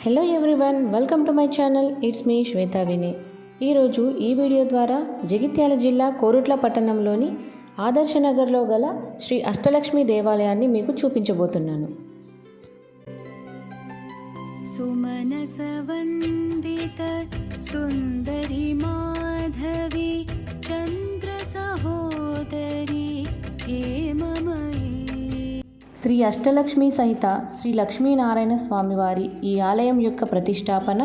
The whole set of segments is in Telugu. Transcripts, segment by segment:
Hello everyone welcome to my channel it's me Shweta విని ఈరోజు ఈ వీడియో ద్వారా జగిత్యాల జిల్లా కోరుట్ల పట్టణంలోని ఆదర్శనగర్లో గల శ్రీ అష్టలక్ష్మి దేవాలయాన్ని మీకు చూపించబోతున్నాను. సుమనసవందిత సుందరి మాధవి చంద్ర సహోదరి శ్రీ అష్టలక్ష్మి సహిత శ్రీ లక్ష్మీనారాయణ స్వామివారి ఈ ఆలయం యొక్క ప్రతిష్టాపన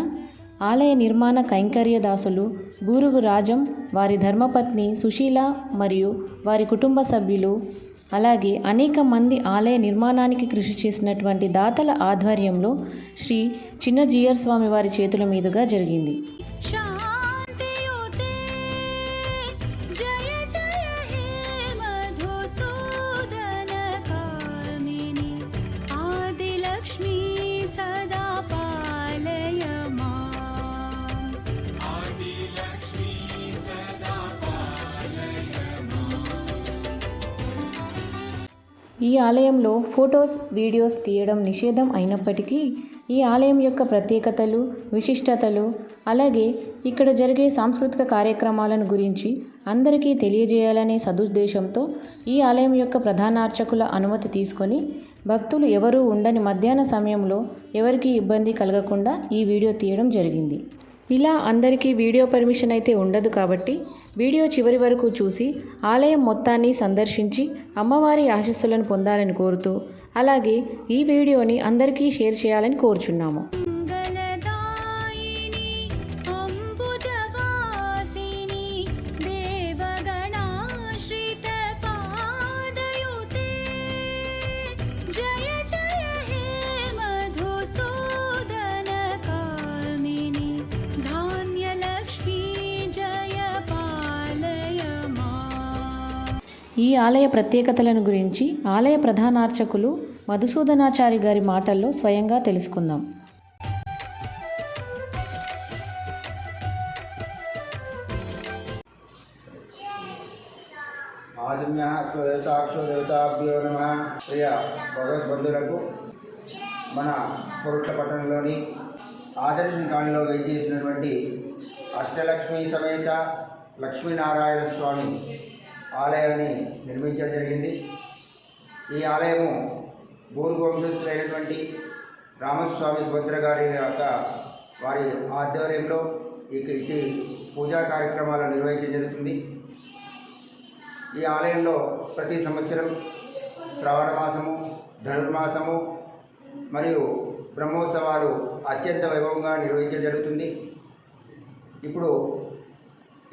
ఆలయ నిర్మాణ కైంకర్యదాసులు గూరుగు రాజం వారి ధర్మపత్ని సుశీల మరియు వారి కుటుంబ సభ్యులు అలాగే అనేక మంది ఆలయ నిర్మాణానికి కృషి చేసినటువంటి దాతల ఆధ్వర్యంలో శ్రీ చిన్న స్వామివారి స్వామి వారి చేతుల మీదుగా జరిగింది. ఈ ఆలయంలో ఫొటోస్ వీడియోస్ తీయడం నిషేధం అయినప్పటికీ ఈ ఆలయం యొక్క ప్రత్యేకతలు విశిష్టతలు అలాగే ఇక్కడ జరిగే సాంస్కృతిక కార్యక్రమాలను గురించి అందరికీ తెలియజేయాలనే సదుద్దేశంతో ఈ ఆలయం యొక్క ప్రధాన అర్చకుల అనుమతి తీసుకొని భక్తులు ఎవరూ ఉండని మధ్యాహ్న సమయంలో ఎవరికీ ఇబ్బంది కలగకుండా ఈ వీడియో తీయడం జరిగింది. ఇలా అందరికీ వీడియో పర్మిషన్ అయితే ఉండదు కాబట్టి వీడియో చివరి వరకు చూసి ఆలయం మొత్తాన్ని సందర్శించి అమ్మవారి ఆశస్సులను పొందాలని కోరుతూ అలాగే ఈ వీడియోని అందరికీ షేర్ చేయాలని కోరుచున్నాము. ఈ ఆలయ ప్రత్యేకతలను గురించి ఆలయ ప్రధానార్చకులు మధుసూదనాచారి గారి మాటల్లో స్వయంగా తెలుసుకుందాం. ఆజమ్య స్వదేవతాక్షో దేవతాభ్యో నమ ప్రియ భగవద్బంధులకు మన కొరుట్ల పట్టణంలోని ఆదర్శ కాణిలో వేయించేసినటువంటి అష్టలక్ష్మి సమేత లక్ష్మీనారాయణ స్వామి ఆలయాన్ని నిర్మించడం జరిగింది. ఈ ఆలయము బూరు వంశస్థులైనటువంటి రామస్వామి సుభద్ర గారి యొక్క వారి ఆధ్వర్యంలో ఇటు పూజా కార్యక్రమాలు నిర్వహించడం జరుగుతుంది. ఈ ఆలయంలో ప్రతి సంవత్సరం శ్రావణ మాసము ధనుర్మాసము మరియు బ్రహ్మోత్సవాలు అత్యంత వైభవంగా నిర్వహించడం జరుగుతుంది. ఇప్పుడు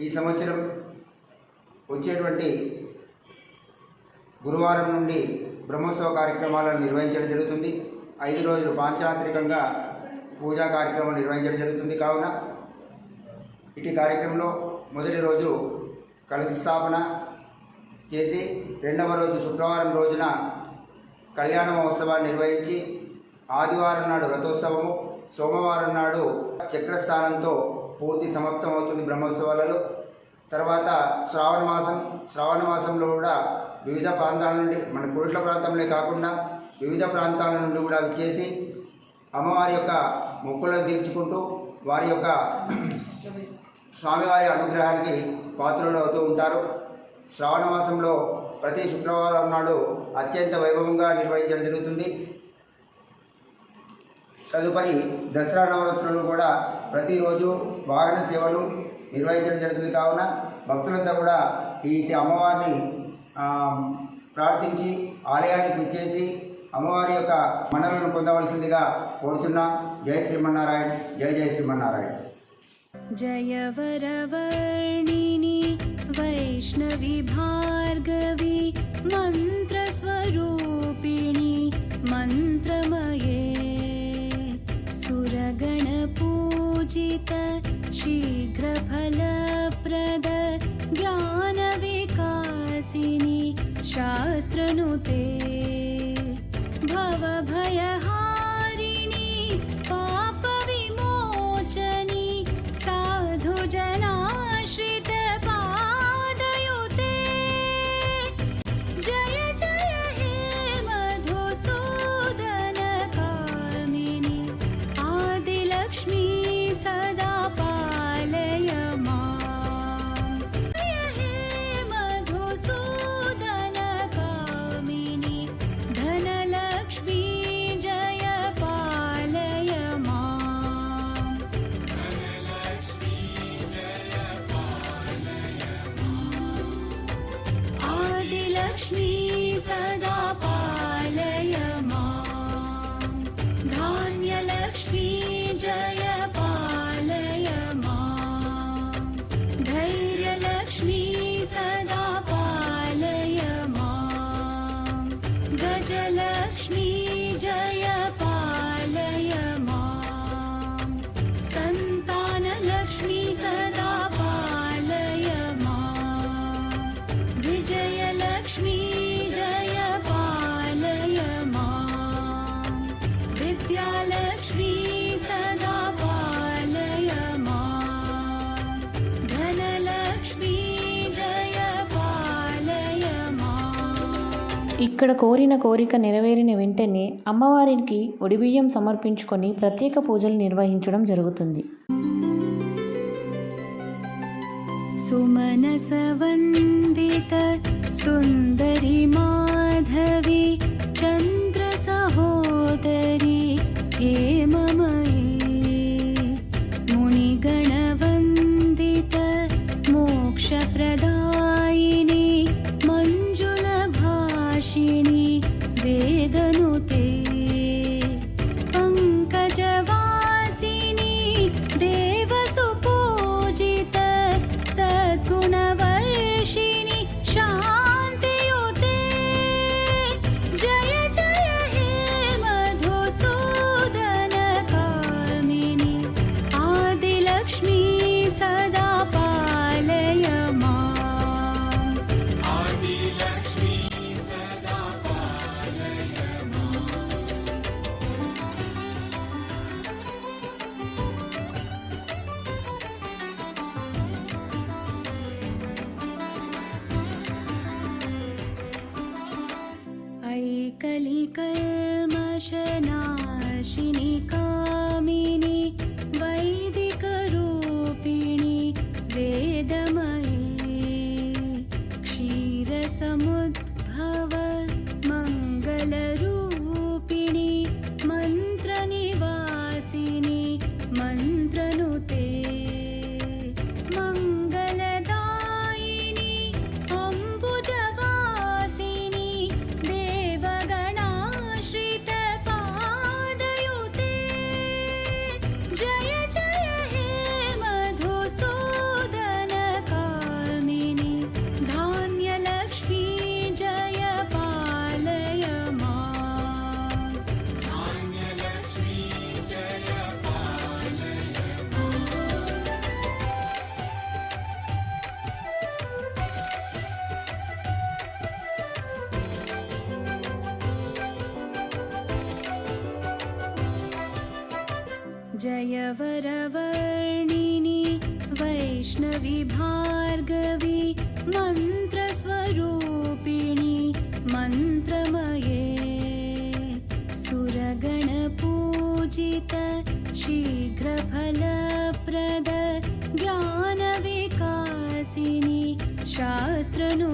ఈ సంవత్సరం వచ్చేటువంటి గురువారం నుండి బ్రహ్మోత్సవ కార్యక్రమాలను నిర్వహించడం జరుగుతుంది. ఐదు రోజులు పాంచాంతరికంగా పూజా కార్యక్రమం నిర్వహించడం జరుగుతుంది కావున ఇటు కార్యక్రమంలో మొదటి రోజు కలశ స్థాపన చేసి రెండవ రోజు శుక్రవారం రోజున కళ్యాణ మహోత్సవాన్ని నిర్వహించి ఆదివారం నాడు రథోత్సవము సోమవారం నాడు చక్రస్థానంతో పూర్తి సమాప్తమవుతుంది బ్రహ్మోత్సవాలలో. తర్వాత శ్రావణ మాసం శ్రావణ మాసంలో కూడా వివిధ ప్రాంతాల నుండి మన కోట్ల ప్రాంతంలో కాకుండా వివిధ ప్రాంతాల నుండి కూడా చేసి అమ్మవారి యొక్క మొక్కులను తీర్చుకుంటూ వారి యొక్క స్వామివారి అనుగ్రహానికి పాత్రలు అవుతూ ఉంటారు. శ్రావణ మాసంలో ప్రతి శుక్రవారం నాడు అత్యంత వైభవంగా నిర్వహించడం జరుగుతుంది. తదుపరి దసరా నవరాత్రులు కూడా ప్రతిరోజు వాహన సేవలు నిర్వహించడం జరుగుతుంది కావున భక్తులంతా కూడా ఈ అమ్మవారిని ఆ, ప్రార్థించి ఆలయానికి విచ్చేసి అమ్మవారి యొక్క మనలను పొందవలసిందిగా కోరుతున్నాం జై శ్రీమన్నారాయణ జై జై శ్రీమన్నారాయణ जय वरवर्णिनि वैष्णवि भार्गवी मन्त्रस्वरूपिणि मन्त्रमये सुरगणपूजित शीघ्रफलप्रद ज्ञानविकासिनि शास्त्रनुते भवभयहारिणि ఇక్కడ కోరిన కోరిక నెరవేరిన వెంటనే అమ్మవారికి ఒడిబియ్యం సమర్పించుకొని ప్రత్యేక పూజలు నిర్వహించడం జరుగుతుంది. సుమనసవందిత సుందరి మాధవి చంద్ర సహోదరి ఏ వేదను తే शीनिका जयवरवर्णिनि वैष्णवी भार्गवी मन्त्रस्वरूपिणि मन्त्रमये सुरगणपूजित शीघ्रफलप्रद ज्ञानविकासिनि शास्त्रनु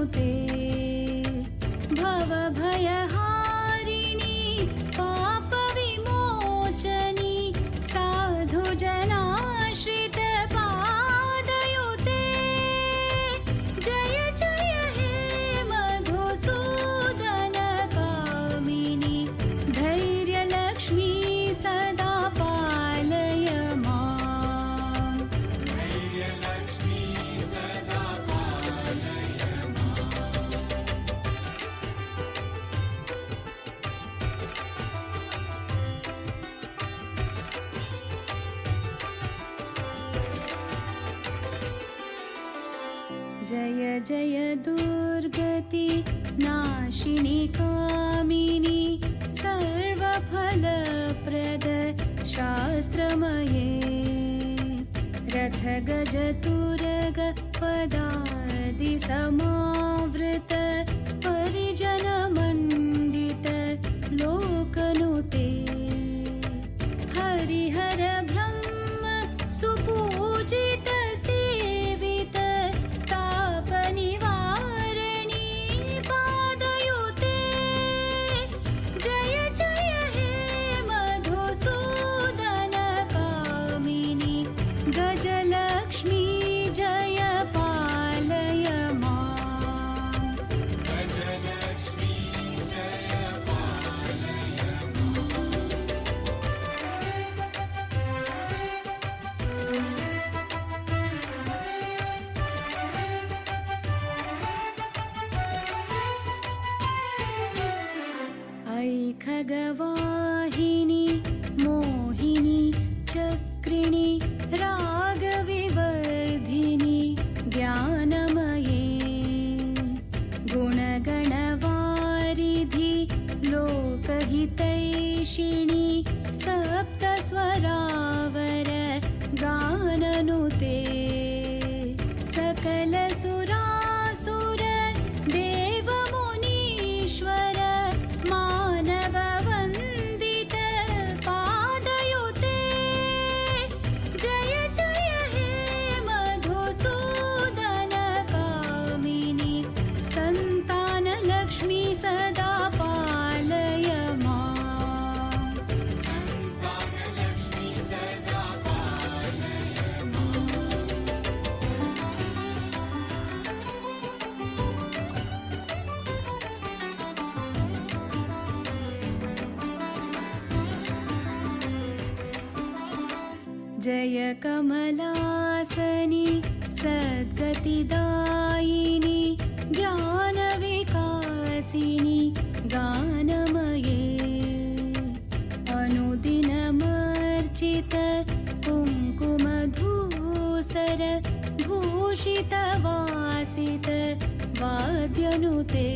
जय जय दुर्गति नाशिनि कामिनि सर्वफलप्रद शास्त्रमये। रथ गज तुरग रथगजतुर्गपदादिसमावृत खगवाहिनि मोहिनि चक्रिणि रागविवर्धिनि ज्ञानमये। गुणगणवारिधि लोकहितैषिणि सप्तस्वरावर कमलासनि सद्गतिदायिनि ज्ञानविकासिनि गानमये। अनुदिनमर्चित कुङ्कुमधूसर भूषितवासित वाद्यनुते